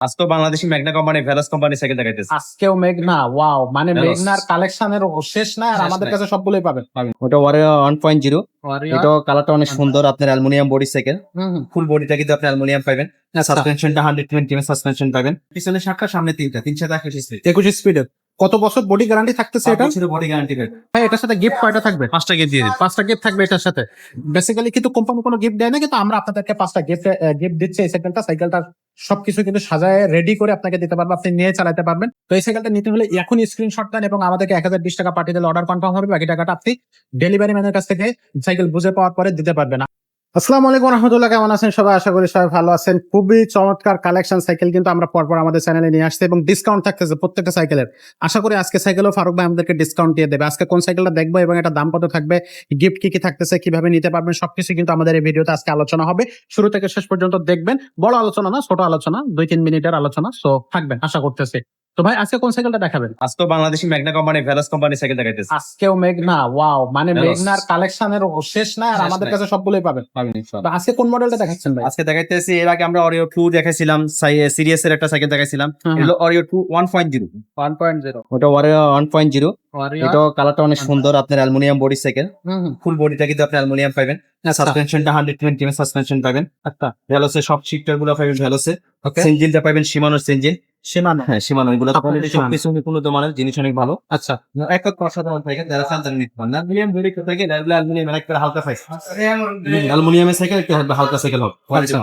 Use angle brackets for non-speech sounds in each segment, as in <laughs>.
আজকে বাংলাদেশি ম্যাগনা company Veloce company cycle দেখাইতেছে। আজকেও মেঘনা ওয়াও মানে মেঘনার কালেকশনের শেষ নাই আর আমাদের কাছে সবগুলোই পাবেন। ওটা ওয়ারিও ওয়ান পয়েন্ট জিরো এটাও কালারটা অনেক সুন্দর আপনার অ্যালুমিনিয়াম বডি সাইকেল। ফুল বডিটা কিন্তু আপনি অ্যালুমিনিয়াম পাবেন। সাসপেনশনটা হান্ড্রেড টোয়েন্টি এম সাসপেনশন পাবেন। পিছনে শাখা সামনে তিনটা তিনশো একুশ স্পিড একুশ স্পিডের কত বছর বডি গ্যারান্টি থাকতেছে এটা? বডি গ্যারান্টি ভাই এটার সাথে গিফট কয়টা থাকবে? পাঁচটা গিয়ে দিয়ে পাঁচটা গিফট থাকবে এটার সাথে। বেসিক্যালি কিন্তু কোম্পানি কোনো গিফট দেয় না কিন্তু আমরা আপনাদেরকে পাঁচটা গিফট গিফট দিচ্ছি এই সাইকেলটা সাইকেলটা সবকিছু কিন্তু সাজায় রেডি করে আপনাকে দিতে পারব, আপনি নিয়ে চালাতে পারবেন। তো এই সাইকেলটা নিতে হলে এখন স্ক্রিনশট দেন এবং আমাদেরকে এক হাজার বিশ টাকা পাঠিয়ে দিলে অর্ডার কনফার্ম হবে বাকি টাকাটা আপনি ডেলিভারি ম্যানের কাছ থেকে সাইকেল বুঝে পাওয়ার পরে দিতে পারবেন। আসসালামু আলাইকুম রহমতুল্লাহ, কেমন আছেন সবাই? আশা করি সবাই ভালো আছেন। খুবই চমৎকার কালেকশন সাইকেল কিন্তু আমরা পরপর আমাদের চ্যানেলে নিয়ে আসছি এবং ডিসকাউন্ট থাকতেছে প্রত্যেকটা সাইকেলের আশা করি আজকে সাইকেলও ফারুক ভাই আমাদেরকে ডিসকাউন্ট দিয়ে দেবে। আজকে কোন সাইকেলটা দেখব এবং এটা দাম কত থাকবে গিফট কি কি থাকতেছে, কীভাবে নিতে পারবেন, সবকিছু কিন্তু আমাদের এই ভিডিওতে আজকে আলোচনা হবে। শুরু থেকে শেষ পর্যন্ত দেখবেন। বড় আলোচনা না, ছোট আলোচনা দুই তিন মিনিটের আলোচনা সো থাকবেন, আশা করতেছি। তো ভাই আজকে কোন সাইকেলটা দেখাবেন? আজকে বাংলাদেশি ম্যাগনা কোম্পানি ভেলাস কোম্পানি সাইকেল দেখাইতেছে। আজকেও মেঘনা ওয়াও মানে। মেঘনার কালেকশনের শেষ না আর আমাদের। কাছে সবগুলোই পাবেন। পাবেন তো আজকে কোন মডেলটা দেখাচ্ছেন ভাই? আজকে দেখাইতেছি এর আগে আমরা অরিও টু দেখাইছিলাম সিরিয়াস এর একটা সাইকেল দেখাইছিলাম। হুম, এগুলো Warrior two one point zero one point zero ওটা ওয়ারিও ওয়ান পয়েন্ট জিরো এটাও কালারটা অনেক সুন্দর আপনার অ্যালুমিনিয়াম বডি সাইকেল ফুল বডিটা কিন্তু আপনি অ্যালুমিনিয়াম পাবেন। সাসপেনশনটা হান্ড্রেড টোয়েন্টি সাসপেনশন পাবেন। আচ্ছা। ভেলোসে সব শিফটারগুলো পাবেন ওকে সেঞ্জিলটা পাবেন সীমানোর সেঞ্জিল সীমানো। হ্যাঁ সীমানো এগুলো আপনাদের কোয়ালিটি Shimano। সবকিছু উন্নত মানের জিনিস অনেক ভালো। আচ্ছা। এক অসাধারণ থাকে যারা সান্তান নিতে পারেন। অ্যালুমিনিয়াম বডি থেকে অ্যালুমিনিয়াম অনেক করে হালকা সাইজ অ্যালুমিনিয়ামের সাইকেল একটু হালকা সাইকেল হবে আচ্ছা।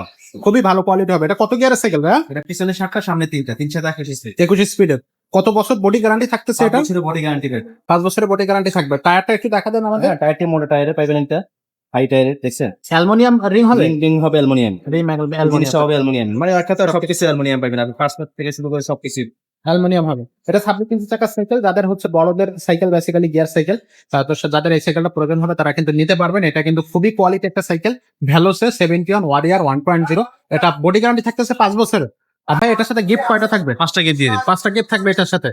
খুবই ভালো কোয়ালিটি হবে। এটা কত গিয়ারের সাইকেল ভাই এটা পিছনে শাখা সামনে তিনটা তিনশো একুশ স্পিড একুশ স্পিডের কত বছর বডি গ্যারান্টি থাকতেছে এটা? বডি গ্যারান্টি পাঁচ বছরের বডি গ্যারান্টি থাকবে। টায়ারটা একটু দেখা দেন আমাদের। হ্যাঁ টায়ারটি মোটা টায়ারে পাইবেন একটা। দেখছেন? অ্যালুমিনিয়াম রিং হবে? রিং রিং হবে অ্যালুমিনিয়াম। রিং জিনিসটা হবে অ্যালুমিনিয়াম। মানে একটা তো সবকিছু। অ্যালুমিনিয়াম পাইবেন আপনি ফার্স্ট থেকে শুরু করে সবকিছু অ্যালুমিনিয়াম হবে। এটা ছাব্বিশ ইঞ্চি চাকার সাইকেল যাদের হচ্ছে বড়দের সাইকেল বেসিক্যালি গিয়ার সাইকেল তারপর যাদের এই সাইকেলটা প্রয়োজন হবে তারা কিন্তু নিতে পারবেন। এটা কিন্তু খুবই কোয়ালিটি একটা cycle Veloce seventy one Warrior one point zero এটা বডি গ্যারান্টি থাকতেছে পাঁচ বছরের। আর ভাই এটার সাথে গিফট কয়টা থাকবে? পাঁচটা গিফট দিয়ে পাঁচটা গিফট থাকবে এটার সাথে।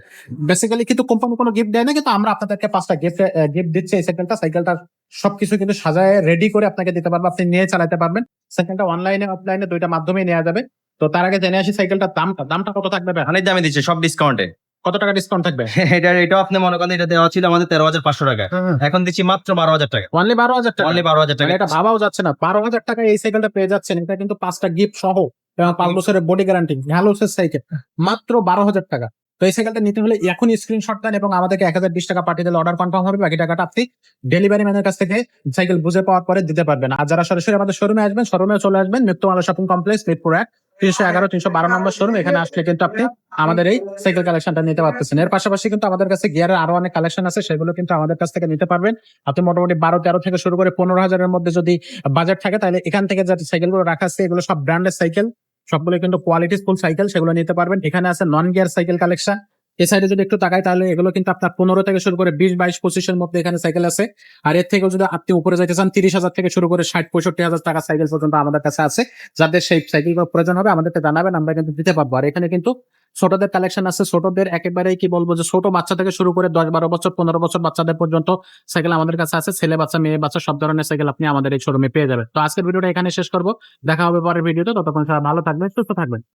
বেসিক্যালি কিন্তু কোম্পানি কোনো গিফট দেয় না কিন্তু আমরা আপনাদেরকে পাঁচটা গিফট গিফট দিচ্ছি এই সাইকেলটা সাইকেলটা সবকিছু কিন্তু সাজায় রেডি করে আপনাকে দিতে পারব আপনি নিয়ে চালাতে পারবেন। সাইকেলটা অনলাইনে অফলাইনে দুইটা মাধ্যমে নেওয়া যাবে। তো তার আগে জেনে আসি সাইকেলটার দামটা। দামটা কত থাকবে? অনেক দামে দিচ্ছে সব ডিসকাউন্টে কত টাকা ডিসকাউন্ট থাকবে? <laughs> এটা এটাও আপনি মনে করেন এটা দেওয়া ছিল আমাদের তেরো হাজার পাঁচশো টাকা। এখন দিচ্ছি মাত্র বারো হাজার টাকা। অনলি বারো হাজার টাকা? অনলি বারো হাজার টাকা। মানে এটা ভাবাও যাচ্ছে না। বারো হাজার টাকা এই সাইকেলটা পেয়ে যাচ্ছেন এটা কিন্তু পাঁচটা গিফট সহ এবং পাঁচ বছরের বডি গ্যারান্টি হ্যালোসের সাইকেল মাত্র বারো হাজার টাকা। তো এই সাইকেলটা নিতে হলে এখনই স্ক্রিনশট দেন এবং আমাদেরকে এক হাজার বিশ টাকা পাঠিয়ে দিলে অর্ডার কনফার্ম হবে। বাকি টাকাটা আপনি ডেলিভারি ম্যানের কাছ থেকে সাইকেল বুঝে পাওয়ার পরে দিতে পারবেন। আর যারা সরাসরি আমাদের শোরুমে আসবেন শোরুমে চলে আসবেন মৃত্যুমালা শপিং কমপ্লেক্স মিরপুর এক, তিনশো এগারো, তিনশো বারো নম্বর শোরুম এখানে আসলে কিন্তু আপনি আমাদের এই সাইকেল কালেকশনটা নিতে পারতেছেন। এর পাশাপাশি কিন্তু আমাদের কাছে গিয়ারের আরও অনেক কালেকশন আছে, সেগুলো কিন্তু আমাদের কাছ থেকে নিতে পারবেন। আপনি মোটামুটি বারো, তেরো থেকে শুরু করে পনেরো হাজারের মধ্যে যদি বাজেট থাকে, তাহলে এখান থেকে যে সাইকেলগুলো রাখা আছে, এগুলো সব ব্র্যান্ডের সাইকেল সবগুলো কিন্তু কোয়ালিটি ফুল সাইকেল সেগুলো নিতে পারবেন। এখানে আছে নন গিয়ার সাইকেল কালেকশন এ সাইডে যদি একটু তাকাই, তাহলে এগুলো কিন্তু আপনার পনেরো থেকে শুরু করে বিশ, বাইশ, পঁচিশের মধ্যে এখানে সাইকেল আছে। আর এর থেকেও যদি আপনি উপরে যাইতে চান, তিরিশ হাজার থেকে শুরু করে ষাট, পঁয়ষট্টি হাজার টাকা সাইকেল পর্যন্ত আমাদের কাছে আছে। যাদের সেই সাইকেল প্রয়োজন হবে, আমাদেরকে জানাবেন, আমরা কিন্তু দিতে পারব। আর এখানে কিন্তু ছোটদের কালেকশন আছে। ছোটদের একেবারেই কি বলব যে ছোট বাচ্চা থেকে শুরু করে দশ বারো বছর, পনেরো বছর বাচ্চাদের পর্যন্ত সাইকেল আমাদের কাছে আছে। ছেলে বাচ্চা, মেয়ে বাচ্চা সব ধরনের সাইকেল আপনি আমাদের এই শোরুমে পেয়ে যাবেন। তো আজকের ভিডিওটা এখানে শেষ করব। দেখা হবে পরের ভিডিওতে। ততক্ষণ ভালো থাকবেন, সুস্থ থাকবেন।